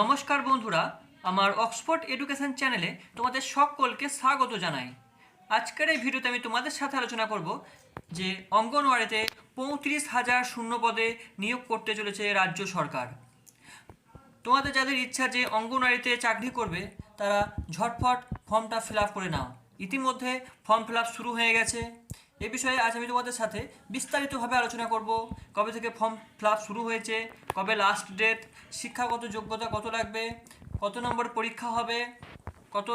নমস্কার বন্ধুরা, আমার অক্সফোর্ড এডুকেশন চ্যানেলে তোমাদের সকলকে স্বাগত জানাই। আজকের এই ভিডিওতে আমি তোমাদের সাথে আলোচনা করব যে অঙ্গনওয়াড়িতে পঁয়ত্রিশ হাজার শূন্য পদে নিয়োগ করতে চলেছে রাজ্য সরকার। তোমাদের যাদের ইচ্ছা যে অঙ্গনওয়াড়িতে চাকরি করবে, তারা ঝটফট ফর্মটা ফিল করে নাও। ইতিমধ্যে ফর্ম ফিল শুরু হয়ে গেছে। এ বিষয়ে আজ আমি তোমাদের সাথে বিস্তারিতভাবে আলোচনা করব। কবে থেকে ফর্ম ফিল শুরু হয়েছে? কবে লাস্ট ডেট শিক্ষাগত যোগ্যতা কত লাগবে? কত নম্বর পরীক্ষা হবে? কত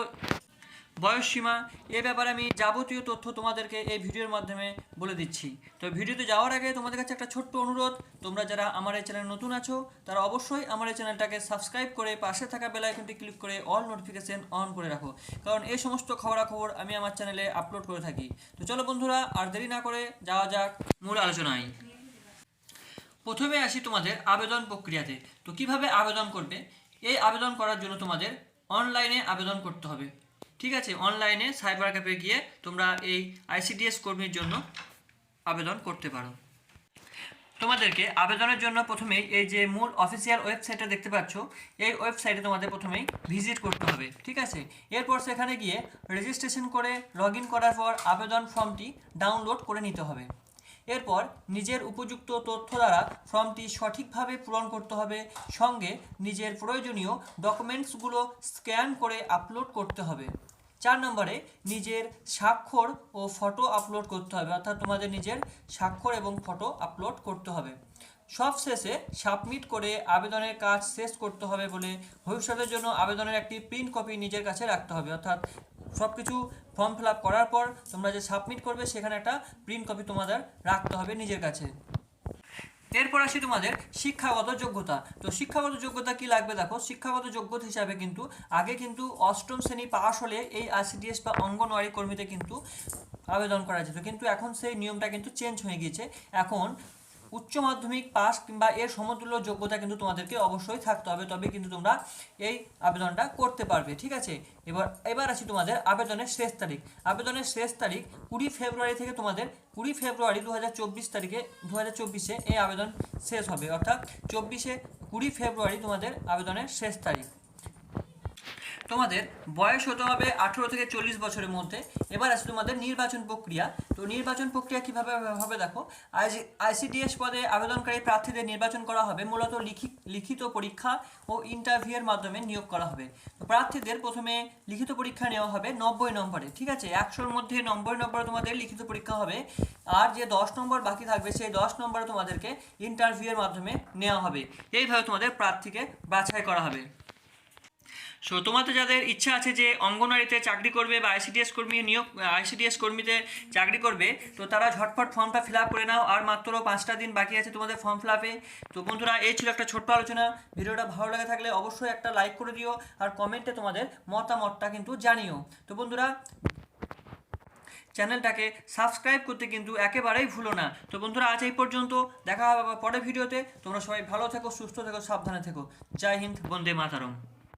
বয়সসীমা, এ ব্যাপারে আমি যাবতীয় তথ্য তোমাদেরকে এই ভিডিওর মাধ্যমে বলে দিচ্ছি। তো ভিডিওতে যাওয়ার আগে তোমাদের কাছে একটা ছোট্ট অনুরোধ, তোমরা যারা আমার এই চ্যানেল নতুন আছো, তারা অবশ্যই আমার এই চ্যানেলটাকে সাবস্ক্রাইব করে পাশে থাকা বেল আইকনটি ক্লিক করে অল নোটিফিকেশন অন করে রাখো। কারণ এই সমস্ত খবরাখবর আমি আমার চ্যানেলে আপলোড করে থাকি। তো চলো বন্ধুরা, আর দেরি না করে যাওয়া যাক মূল আলোচনায়। প্রথমে আসি তোমাদের আবেদন প্রক্রিয়াতে। তো কীভাবে আবেদন করবে? এই আবেদন করার জন্য তোমাদের অনলাইনে আবেদন করতে হবে। ঠিক আছে অনলাইনে সাইবার ক্যাফে গিয়ে তোমরা এই আইসিডিএস কর্মীর জন্য আবেদন করতে পারো। তোমাদেরকে আবেদনের জন্য প্রথমেই এই যে মূল অফিসিয়াল ওয়েবসাইটটা দেখতে পাচ্ছ, এই ওয়েবসাইটে তোমাদের প্রথমেই ভিজিট করতে হবে, ঠিক আছে? এরপর সেখানে গিয়ে রেজিস্ট্রেশন করে লগ করার পর আবেদন ফর্মটি ডাউনলোড করে নিতে হবে। এরপর নিজের উপযুক্ত তথ্য দ্বারা ফর্মটি সঠিকভাবে পূরণ করতে হবে। সঙ্গে নিজের প্রয়োজনীয় ডকুমেন্টসগুলো স্ক্যান করে আপলোড করতে হবে। চার নম্বরে নিজের স্বাক্ষর ও ফটো আপলোড করতে হবে, অর্থাৎ তোমাদের নিজের স্বাক্ষর এবং ফটো আপলোড করতে হবে। সব শেষে সাবমিট করে আবেদনের কাজ শেষ করতে হবে বলে ভবিষ্যতের জন্য আবেদনের একটি প্রিন্ট কপি নিজের কাছে রাখতে হবে, অর্থাৎ সব কিছু ফর্ম ফিল করার পর তোমরা যে সাবমিট করবে সেখানে একটা প্রিন্ট কপি তোমাদের রাখতে হবে নিজের কাছে। এরপর আসি তোমাদের শিক্ষাগত যোগ্যতা। তো শিক্ষাগত যোগ্যতা কি লাগবে দেখো? শিক্ষাগত যোগ্যতা হিসাবে কিন্তু আগে কিন্তু অষ্টম শ্রেণি পাশ হলে এই আইসিডিএস বা অঙ্গনওয়াড়ি কর্মীতে কিন্তু আবেদন করা যেত। কিন্তু এখন সেই নিয়মটা কিন্তু চেঞ্জ হয়ে গিয়েছে। এখন উচ্চ মাধ্যমিক পাস কিংবা এর সমতুল্য যোগ্যতা কিন্তু তোমাদেরকে অবশ্যই থাকতে হবে তবে কিন্তু তোমরা এই আবেদনটা করতে পারবে, ঠিক আছে? এবার এবার আসি তোমাদের আবেদনের শেষ তারিখ। আবেদনের শেষ তারিখ কুড়ি ফেব্রুয়ারি থেকে তোমাদের কুড়ি ফেব্রুয়ারি দু তারিখে দু হাজার এই আবেদন শেষ হবে, অর্থাৎ চব্বিশে কুড়ি ফেব্রুয়ারি তোমাদের আবেদনের শেষ তারিখ। তোমাদের বয়স হতে হবে আঠেরো থেকে চল্লিশ বছরের মধ্যে। এবার আসে তোমাদের নির্বাচন প্রক্রিয়া। তো নির্বাচন প্রক্রিয়া কীভাবে হবে দেখো আইসিডিএস পদে আবেদনকারী প্রার্থীদের নির্বাচন করা হবে। মূলত লিখিত লিখিত পরীক্ষা ও ইন্টারভিউয়ের মাধ্যমে নিয়োগ করা হবে। তো প্রার্থীদের প্রথমে লিখিত পরীক্ষা নেওয়া হবে নব্বই নম্বরে, ঠিক আছে? একশোর মধ্যে নব্বই নম্বরে তোমাদের লিখিত পরীক্ষা হবে। আর যে দশ নম্বর বাকি থাকবে, সেই দশ নম্বরে তোমাদেরকে ইন্টারভিউয়ের মাধ্যমে নেওয়া হবে। এইভাবে তোমাদের প্রার্থীকে বাছাই করা হবে। সো তোমাদের যাদের ইচ্ছা আছে যে অঙ্গনওয়াড়িতে চাকরি করবে বা আইসিডিএস কর্মী নিয়োগ আইসিডিএস কর্মীতে চাকরি করবে, তো তারা ঝটফট ফর্মটা ফিল করে নাও। আর মাত্র পাঁচটা দিন বাকি আছে তোমাদের ফর্ম ফিল তো বন্ধুরা, এই ছিল একটা ছোট্ট আলোচনা। ভিডিওটা ভালো লাগে থাকলে অবশ্যই একটা লাইক করে দিও আর কমেন্টে তোমাদের মতামতটা কিন্তু জানিও। তো বন্ধুরা, চ্যানেলটাকে সাবস্ক্রাইব করতে কিন্তু একেবারেই ভুলো না। তো বন্ধুরা, আজ এই পর্যন্ত। দেখা হবে পরের ভিডিওতে। তোমরা সবাই ভালো থেকো, সুস্থ থেকো, সাবধানে থেকো। জয় হিন্দ, বন্দে মাতারম।